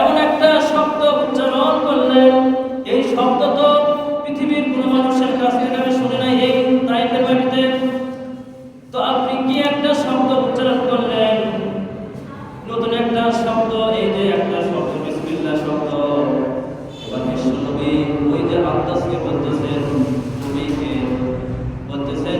এমন একটা শব্দ উচ্চারণ করলেন। এই শব্দ তো পৃথিবীর কোন মানুষের কাছে আমি শুনে নাই, এই দায়িত্ব বাড়িতে। তো আপনি কি একটা শব্দ উচ্চারণ করলেন? নতুন একটা শব্দ, এই যে একটা শব্দ, বিসমিল্লাহ শব্দ। এবার বিশ্বনবী ওই যে আন্দাজকে বলতেছেন তুমি বলতেছেন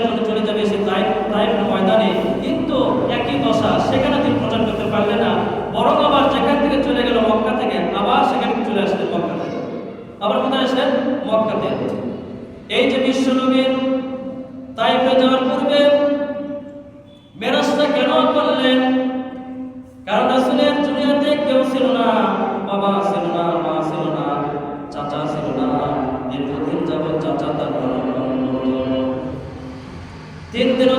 la gente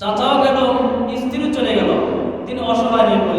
চাচাও গেল স্ত্রীও চলে গেল। তিনি অসহায় হয়ে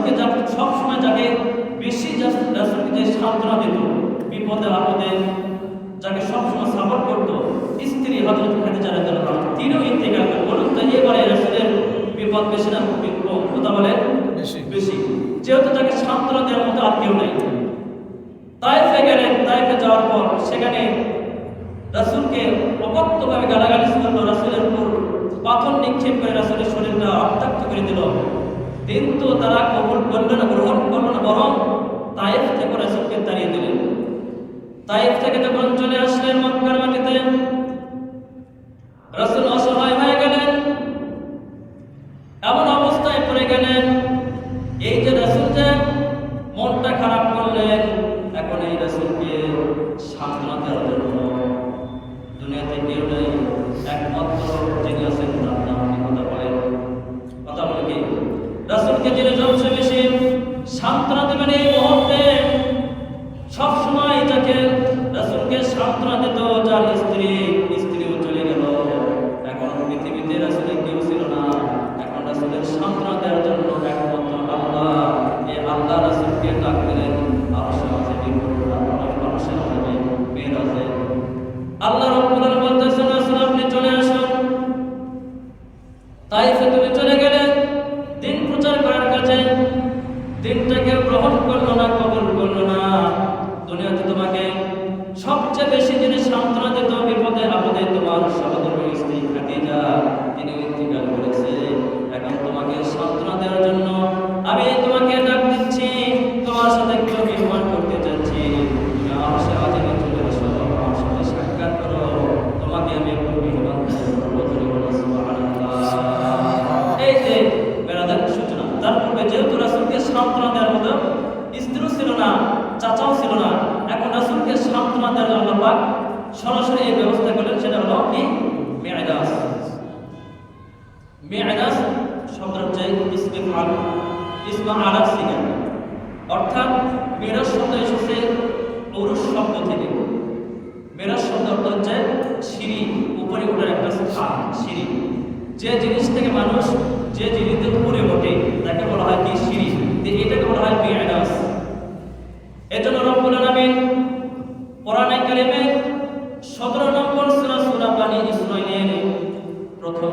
রাসুলকে সবসময় যাকে বেশি রাসুলকে সান্ত্বনা দিত বিপদে আপদে যাকে সবসময় সাপোর্ট করতো স্ত্রী হজরত খাদিজা রাদিয়াল্লাহু আনহা তিনিও ইন্তেকাল করেন বলুন তো এবারে রাসুলের বিপদ বেশি না কথা বলে বেশি। যেহেতু তাকে সান্ত্বনা দেওয়ার মতো আত্মীয় নেই। তাই তাইফে গেলেন তাইফে যাওয়ার পর সেখানে রাসুলকে অপত্যভাবে গালাগালি করল রাসুলের উপর পাথর নিক্ষেপ করে রাসুলের শরীরটা আত্মাক্ত করে দিল। কিন্তু তারা কবুল করল না, গ্রহণ করল না, বরং তাইফ থেকে রাসুলকে তাড়িয়ে দিলেন। তাইফ থেকে যখন চলে আসলেন মক্কার মাটিতে রাসুল আল্লাহ সরাসরি এই ব্যবস্থা করলেন সেটা হলো কি? মেয়াদাস মেয়াদাস শব্দ চাই ইসমে ফাল ইসমা আলাদ সিগান অর্থাৎ মেরাজ শব্দ এসেছে ওরুস শব্দ থেকে। মেরাজ শব্দ অর্থ হচ্ছে সিঁড়ি, উপরে উঠার একটা স্থান, সিঁড়ি। যে জিনিস থেকে মানুষ যে জিনিসে উপরে ওঠে, তাকে বলা হয় কি সিঁড়ি। এটাকে বলা হয় মেয়াদাস এজন্য রব্বুল আলামিন আপনি ইসরায়েলের প্রথম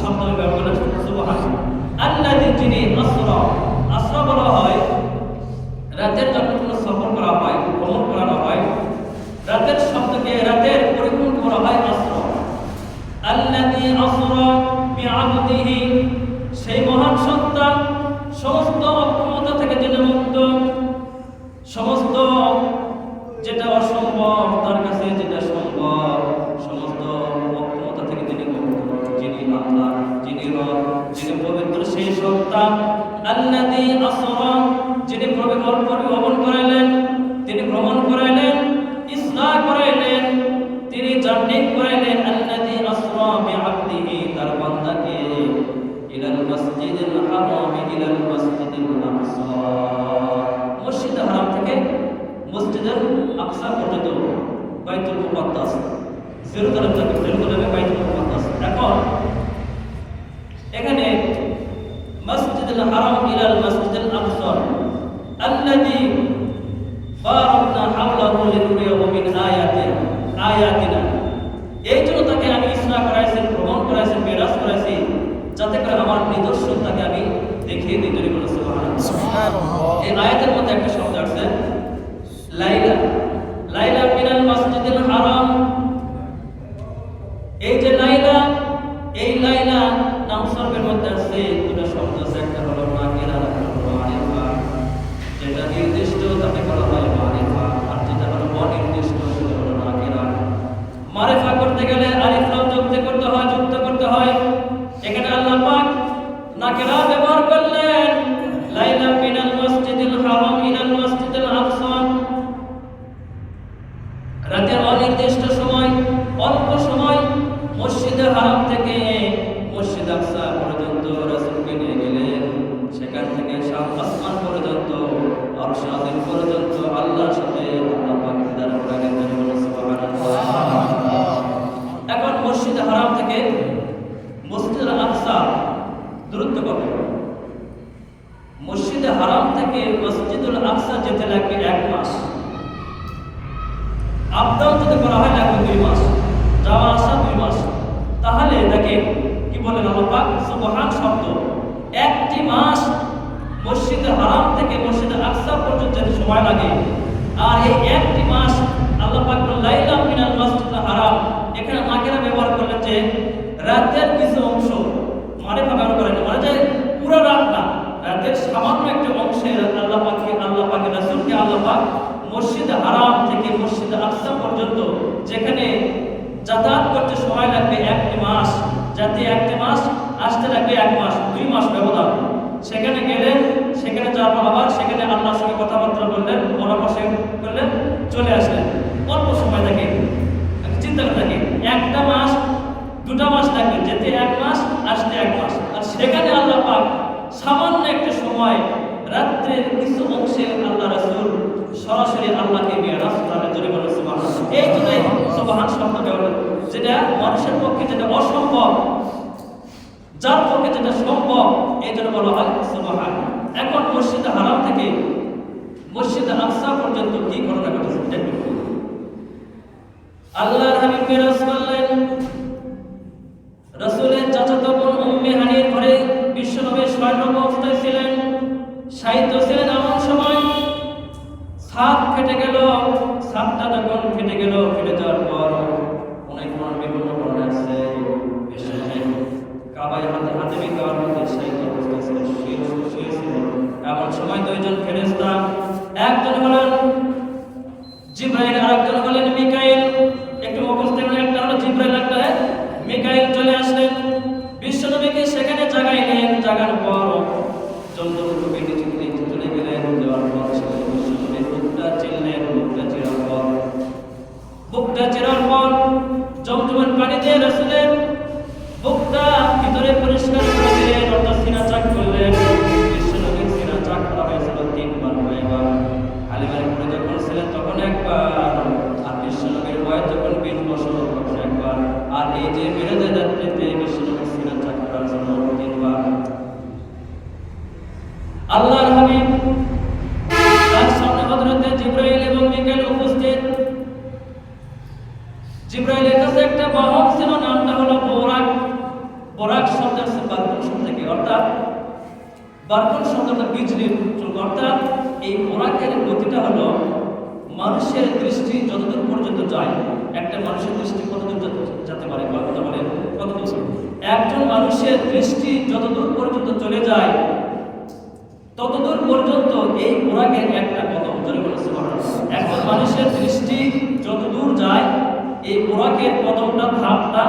শব্দের বলা হয়, রাতের যখন কোনো করা হয়, ভ্রমণ করানো হয়, রাতের শব্দকে রাতের পরিপূর্ণ করা হয় আসরা। আল্লাযী আসরা বিআবদিহি, সেই মহান সত্তা, সমস্ত তাবলীগ করলেন আল্লাযী আসরা বিআবদিহি তার বান্দাকে ইলাল মসজিদিল হারাম, ইলাল মসজিদিল আকসা। মসজিদ হারাম থেকে মসজিদুল আকসা পর্যন্ত বাইতুল মুকাদ্দাস। জেরুজালেম থেকে জেরুজালেমে বাইতুল মুকাদ্দাস। এখন, এখানে মসজিদুল হারাম, ইলাল মসজিদিল আকসা। আল্লাযী বারাকনা হাওলাহু লিনুরিয়াহু মিন আয়াতিনা آياتنا এই আয়াতের মধ্যে একটা পর্যন্ত নিয়ে সেখান থেকে সাত আসমান পর্যন্ত আর পর্যন্ত আল্লাহর সাথে আল্লাহ পাক দিদার করালেন সুবহানাল্লাহ এখন মসজিদে হারাম থেকে মসজিদ আকসা দূরত্ব কত মসজিদে হারাম থেকে মসজিদুল আকসা যেতে লাগবে এক মাস আপডাউন যদি করা হয় লাগবে দুই মাস যাওয়া আসা দুই মাস তাহলে দেখেন কি বলেন আল্লাহ সুবহান শব্দ একটি মাস মসজিদে হারাম থেকে মসজিদে আকসা পর্যন্ত যেতে সময় লাগে আর এই একটি মাস আল্লাহ পাক বলেন, লাইলা মিনাল মসজিদ হারাম এখানে মাকেরা ব্যবহার করলেন যে রাতের কিছু অংশ মানে ব্যবহার করেন মানে যে পুরো রাত না রাতের সামান্য একটা অংশে আল্লাহ পাককে আল্লাহ পাকে রাসূলকে আল্লাহ পাক মসজিদ হারাম থেকে মসজিদ আকসা পর্যন্ত যেখানে যাতায়াত করতে সময় লাগবে একটি মাস যাতে একটি মাস আসতে লাগবে এক মাস দুই মাস ব্যবধান সেখানে গেলেন সেখানে যাওয়ার পর আবার সেখানে আল্লাহর সঙ্গে কথাবার্তা বললেন পরামর্শ করলেন চলে আসলেন অল্প সময় থাকে চিন্তা করে থাকে একটা মাস দুটা মাস লাগবে যেতে এক মাস আসতে এক মাস আর সেখানে আল্লাহ পাক সামান্য একটা সময় রাত্রের কিছু অংশে আল্লাহ রাসূল সরাসরি আল্লাহকে নিয়ে রাস্তায় জোরে বলে সুবহান এই জন্যই সুবহান শব্দ ব্যবহার যেটা মানুষের পক্ষে যেটা অসম্ভব, যার পক্ষে যেটা সম্ভব, এই জন্য বলা হয় সুবহান। এখন মসজিদ হারাম থেকে মসজিদ আকসা পর্যন্ত কি ঘটনা ঘটেছে। আল্লাহর হাবিব মেরাজ করলেন রাসূলের চাচাতো বোন উম্মে হানির ঘরে বিশ্বনবী স্বয়ং অবস্থায় ছিলেন। সাহিত্য ছিলেন এমন সময় সাপ ফেটে গেল সাপটা যখন ফেটে গেল ফেটে যাওয়ার পর অনেক মানুষ বিভিন্ন মনে আছে কাবাই হাতে হাতে মধ্যে সাহিত্য এমন সময় দুইজন ফেরেশতা যে বিরোধের রাত্রিতে সিনা চাক জন্য তিনবার আল্লাহর হাবিব তার সামনে হযরতে জিব্রাইল এবং মিকাইল উপস্থিত। জিব্রাইলের একটা হলো বোরাক। বোরাক শব্দ আছে শব্দ থেকে, অর্থাৎ বারকুন শব্দটা বিজলির অর্থাৎ এই বোরাকের গতিটা হলো মানুষের দৃষ্টি যতদূর পর্যন্ত যায়, একটা মানুষের দৃষ্টি কতদূর যেতে- যেতে পারে বা কথা বলেন। কতদূর একজন মানুষের দৃষ্টি যতদূর পর্যন্ত চলে যায়, ততদূর পর্যন্ত এই বোরাকের একটা কদম। জোরে বলে সুবহানাল্লাহ। একজন মানুষের দৃষ্টি যতদূর যায়, এই বোরাকের কদমটা, ধাপটা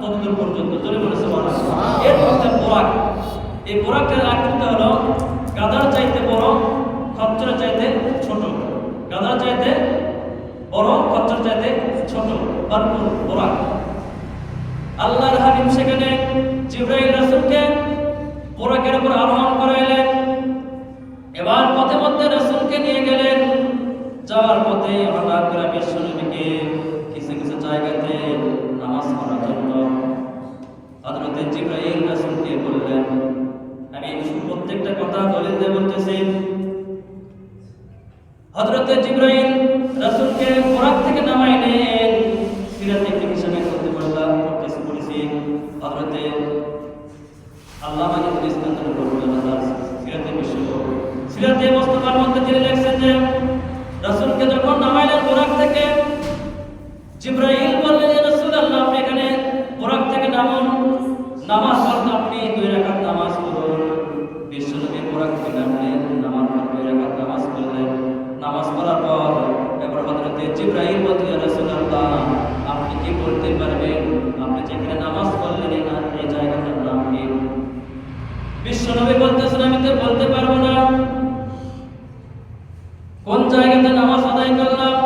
ততদূর পর্যন্ত। জোরে বলে সুবহানাল্লাহ। এর মধ্যে বোরাক এই বোরাকের আকৃতি হলো গাদার চাইতে বড় খচ্চর চাইতে ছোট। গাদার চাইতে বড় খচ্চর চাইতে ছোট। বারকুন বোরাক আল্লাহর হাবিব সেখানে জিব্রাইল রাসূলকে বোরাকের উপর আরোহণ করাইলেন। এবার পথে মধ্যে রসুলকে নিয়ে গেলেন। যাওয়ার পথে হঠাৎ করে বিশ্বনবীকে কিছু কিছু জায়গাতে নামাজ পড়ার জন্য হযরতে জিব্রাইল রাসূলকে বললেন, আমি প্রত্যেকটা কথা দলিল দিয়ে বলতেছি। হযরতে জিব্রাইল রাসূলকে কোরআন থেকে নামাইলেন। যে রাসূলকে যখন নামাইলেন কোরআন থেকে, জিব্রাইল বললেন রাসূলুল্লাহ, আপনি এখানে কোরআন থেকে নামুন। নামাজ পড়তে আপনি দুই রাকাত নামাজ পড়ুন। বিশ্বনবী নামাজ পড়ে দুই রাকাত নামাজ পড়লেন। নামাজ পড়ার পর এবার হযরতে বললেন ইয়া রাসূলুল্লাহ, আপনি কি বলতে পারবেন? আপনি যেখানে নামাজ পড়লেন এই জায়গাটার নাম কি? বিশ্বনবী বলতেছেন, আমি তো বলতে পারব না। কোন জায়গাতে নামাজ আদায় করলাম?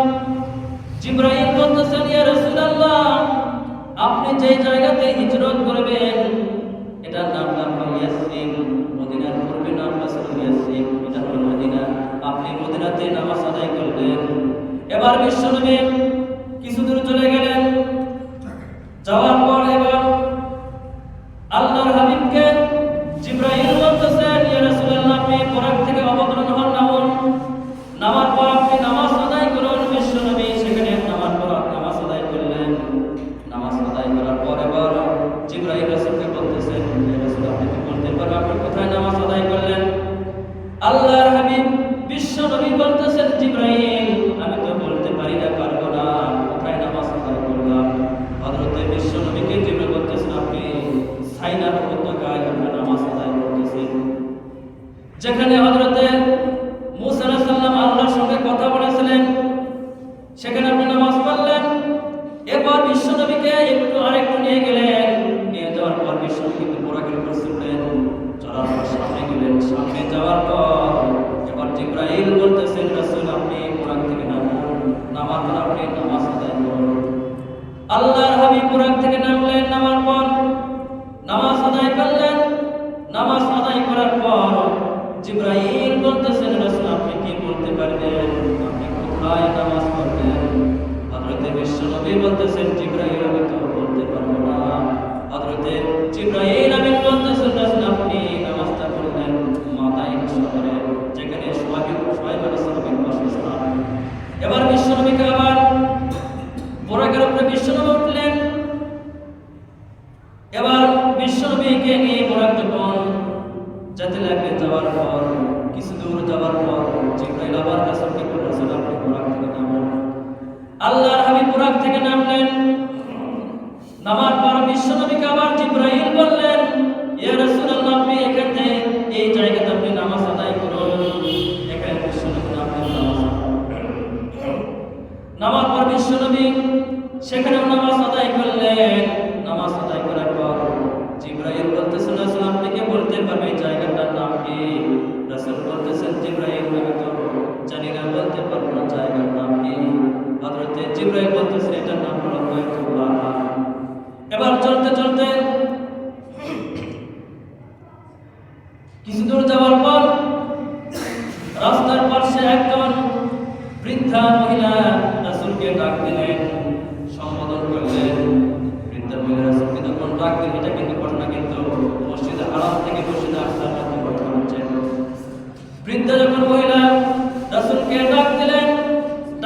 জিব্রাইল বলতেছেন ইয়া রাসূলুল্লাহ, আপনি যে জায়গাতে হিজরত করবেন, এটার নাম হলো ইয়াসরিন মদিনার পূর্বে নাম রাসূল ইয়াসরিন এটা হলো মদিনা। আপনি মদিনাতে নামাজ আদায় করলেন এবার বিশ্বনবী কিছু দূর চলে গেলেন। যাওয়ার পর এবার আল্লাহর হাবিবকে জিব্রাইল বলতেছেন ইয়া রাসূলুল্লাহ, আপনি কোরআন থেকে অবতরণ নিয়ে গেলেন, নিয়ে যাওয়ার পর বিশ্ব কিন্তু বোরাকের উপর চড়লেন চড়ার পর সামনে গেলেন। সামনে যাওয়ার পর এবার জিব্রাইল বলতেছেন, রাসূল, আপনি কোরআন থেকে নামুন নামার পর আপনি নামাজ আদায় করুন। আল্লাহর হাবিব কোরআন থেকে নামলেন, নামার পর নামাজ আদায় করলেন। নামাজ আদায় করার পর জিব্রাইল বলতেছেন, রাসূল, আপনি কি বলতে পারবেন? আপনি কোথায় নামাজ পড়বেন? হযরতে বিশ্বনবী বলতেছেন, জিব্রাইল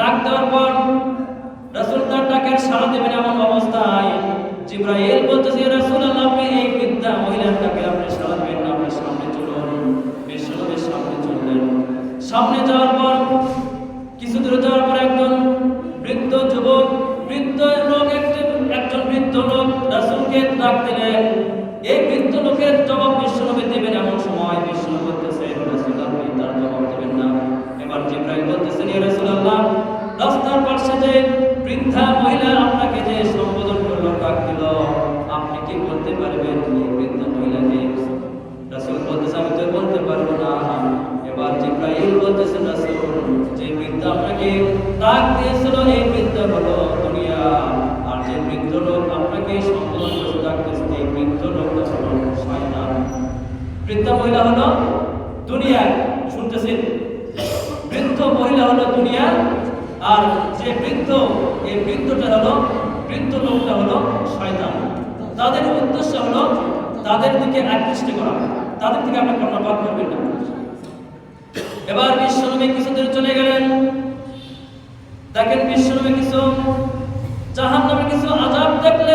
ডাক দেওয়ার পর রাসূল তার ডাকের সাড়া দেবেন এমন অবস্থায় জিব্রাইল বলতেছে, "ইয়া রাসূলুল্লাহ, আপনি এই বৃদ্ধা মহিলার ডাকে আপনি সাড়া দেবেন না আপনি সামনে চলুন। বিশ্বনবীর সামনে চললেন। সামনে যাওয়ার পর কাছে বৃদ্ধা মহিলা আপনাকে যে সম্বোধন করল, ডাক দিল, আপনি কি বলতে পারবেন? এই বৃদ্ধা মহিলা যে বলতেছে, আমি তো বলতে পারব না। এবার জিব্রাহিম বলতেছে, রাসুল, যে বৃদ্ধা আপনাকে ডাক দিয়েছিল, এই বৃদ্ধা হলো দুনিয়া। আর যে বৃদ্ধ লোক আপনাকে সম্বোধন করতে ডাক এই বৃদ্ধ লোকটা হলো শয়তান। বৃদ্ধা মহিলা হলো দুনিয়া, শুনতেছেন? বৃদ্ধ মহিলা হলো দুনিয়া, আর যে বৃদ্ধ এই বৃদ্ধটা হলো বৃদ্ধ লোকটা হলো শয়তান। তাদের উদ্দেশ্য হলো তাদের দিকে আকৃষ্ট করা। তাদের থেকে আপনি কর্ণপাত করবেন না। এবার বিশ্বনবী কিছুদের চলে গেলেন। দেখেন বিশ্বনবী কিছু জাহান্নামে কিছু আজাব দেখলেন।